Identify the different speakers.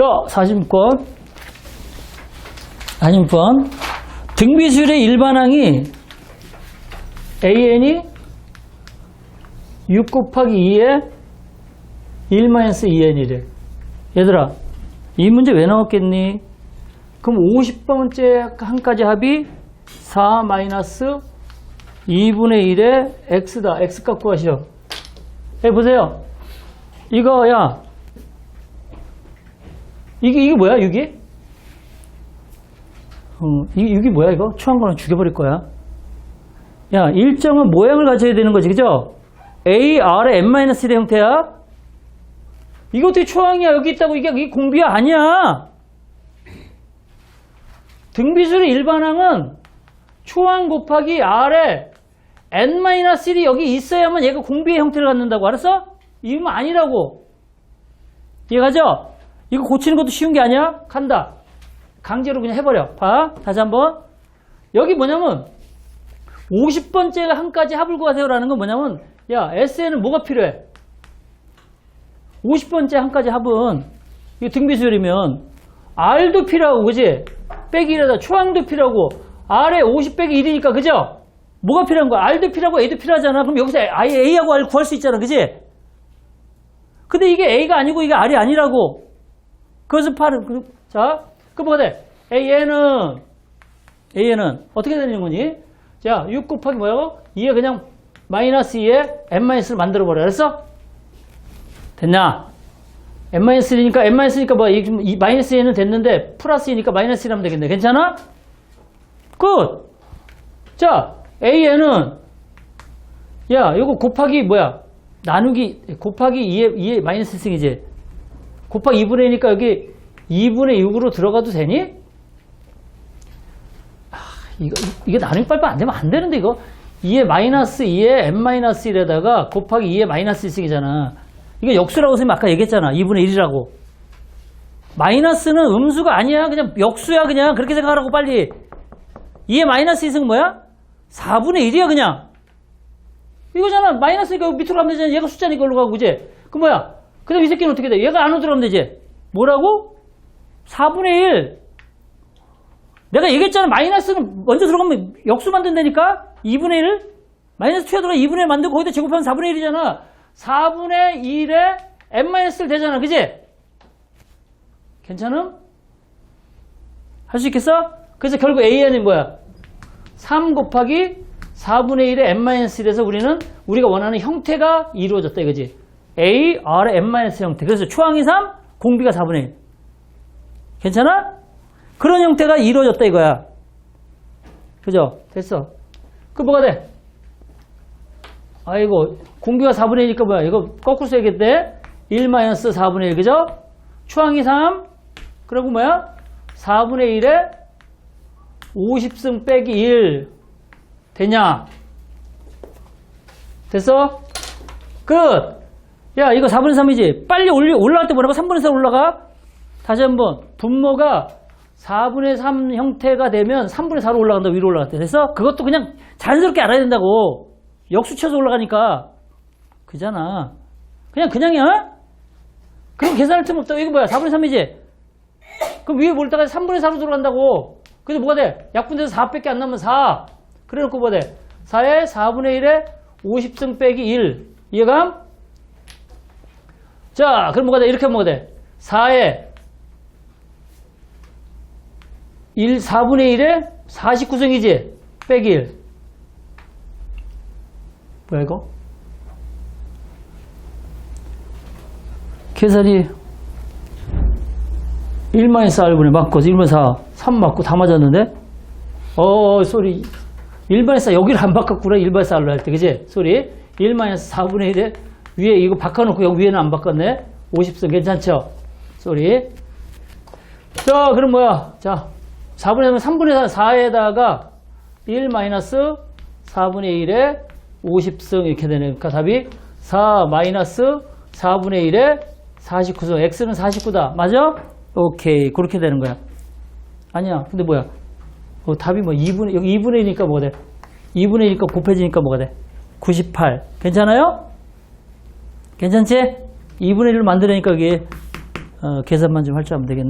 Speaker 1: 자, 40번. 40번. 등비수열의 일반항이 AN이 6 곱하기 2에 1-2n이래. 얘들아, 이 문제 왜 나왔겠니? 그럼 50번째 한까지 합이 4 마이너스 2분의 1의 x다. x 값 구하시오. 해 보세요. 이거 야 이게 이게 뭐야 6이? 어, 이 6이 뭐야 이거? 추한 거는 죽여버릴 거야. 야 일정은 모양을 가져야 되는 거지 그죠? A, R의 n-1의 형태야. 이거 어떻게 초항이야 여기 있다고 이게, 이게 공비야 아니야. 등비술의 일반항은 초항 곱하기 R에 n-1이 여기 있어야만 얘가 공비의 형태를 갖는다고 알았어? 이거 아니라고. 이해가죠? 이거 고치는 것도 쉬운 게 아니야? 간다. 강제로 그냥 해버려. 봐. 다시 한번. 여기 뭐냐면 50번째 한까지 합을 구하세요라는 건 뭐냐면 야 SN은 뭐가 필요해? 50번째 한까지 합은 이거 등비수열이면 R도 필요하고 그지? 빼기 1에다 초항도 필요하고 R에 50 빼기 1이니까 그죠? 뭐가 필요한 거야? R도 필요하고 A도 필요하잖아. 그럼 여기서 아예 A하고 R 구할 수 있잖아. 그지? 근데 이게 A가 아니고 이게 R이 아니라고. 파는, 그- 자, 그 뭐가 돼? AN은, AN은 어떻게 되는 거니? 자, 6 곱하기 뭐야? 2에 그냥 마이너스 2에 n-를 만들어 버려. 알았어? 됐냐? n-1이니까, n-1이니까 뭐, 이, 이 마이너스 2는 됐는데, 플러스 2니까 마이너스 1 하면 되겠네. 괜찮아? 끝! 자, AN은, 야, 이거 곱하기 뭐야? 나누기, 곱하기 2에, 2에 마이너스 1승이지. 곱하기 2분의 1이니까 여기 2분의 6으로 들어가도 되니? 아, 이거, 이게 나누기 빨리 안 되면 안 되는데, 이거. 2에 마이너스 2에 n-1에다가 곱하기 2에 마이너스 1승이잖아. 이거 역수라고 선생님 아까 얘기했잖아. 2분의 1이라고. 마이너스는 음수가 아니야. 그냥 역수야, 그냥. 그렇게 생각하라고, 빨리. 2에 마이너스 2승 뭐야? 4분의 1이야, 그냥. 이거잖아. 마이너스니까 밑으로 가면 되잖아. 얘가 숫자니까 이걸로 가고, 그지? 그 뭐야? 그 다음 이 새끼는 어떻게 돼? 얘가 안으로 들어가면 되지? 뭐라고? 4분의 1. 내가 얘기했잖아. 마이너스는 먼저 들어가면 역수 만든다니까? 2분의 1? 마이너스 2가 들어가 2분의 1 만들고 거기다 제곱하면 4분의 1이잖아. 4분의 1에 n-1 되잖아. 그지? 괜찮음? 할 수 있겠어? 그래서 결국 AN이 뭐야? 3 곱하기 4분의 1에 n-1에서 우리는 우리가 원하는 형태가 이루어졌다 이거지. A, R의 n-1 형태. 그래서 초항이 3, 공비가 4분의 1. 괜찮아? 그런 형태가 이루어졌다 이거야. 그죠? 됐어. 그 뭐가 돼? 아이고, 공비가 4분의 1이니까 뭐야? 이거 거꾸로 써야겠대. 1-4분의 1, 그죠? 초항이 3, 그리고 뭐야? 4분의 1에 50승 빼기 1. 되냐? 됐어? 끝! 야, 이거 4분의 3이지? 빨리 올리, 올라갈 때 뭐라고? 3분의 4 올라가? 다시 한 번. 분모가 4분의 3 형태가 되면 3분의 4로 올라간다, 위로 때. 됐어? 그것도 그냥 자연스럽게 알아야 된다고. 역수 쳐서 올라가니까. 그잖아. 그냥, 그냥이야? 그럼 계산할 틈 없다. 이거 뭐야? 4분의 3이지? 그럼 위에 볼때가 3분의 4로 들어간다고. 근데 뭐가 돼? 약분돼서 4밖에 안 남으면 4. 그래 놓고 뭐가 돼? 4에 4분의 1에 50승 빼기 1. 이해감? 자, 그럼 뭐가 돼? 이렇게 뭐가 돼? 4에 1, 4분의 1에 49승이지? 빼기 1. 뭐야, 이거? 계산이 1-4분의 맞고, 1-4, 3 맞고 다 맞았는데? 어, 소리. 1-4, 여기를 안 바꿨구나, 1-4로 할 때, 그지? 소리. 1-4분의 1에 위에 이거 바꿔놓고 여기 위에는 안 바꿨네? 50승 괜찮죠? 소리. 자, 그럼 뭐야? 자, 4분의 3분의 4, 4에다가 1 마이너스 4분의 1에 50승 이렇게 되네. 그러니까 답이 4 마이너스 4분의 1에 49승. x는 49다. 맞아? 오케이. 그렇게 되는 거야. 아니야. 근데 뭐야? 어, 답이 뭐 2분의, 여기 2분의 1이니까 뭐가 돼? 2분의 1이니까 곱해지니까 뭐가 돼? 98. 괜찮아요? 괜찮지? 2분의 1로 만들으니까 여기 어, 계산만 좀 할 줄 알면 되겠네.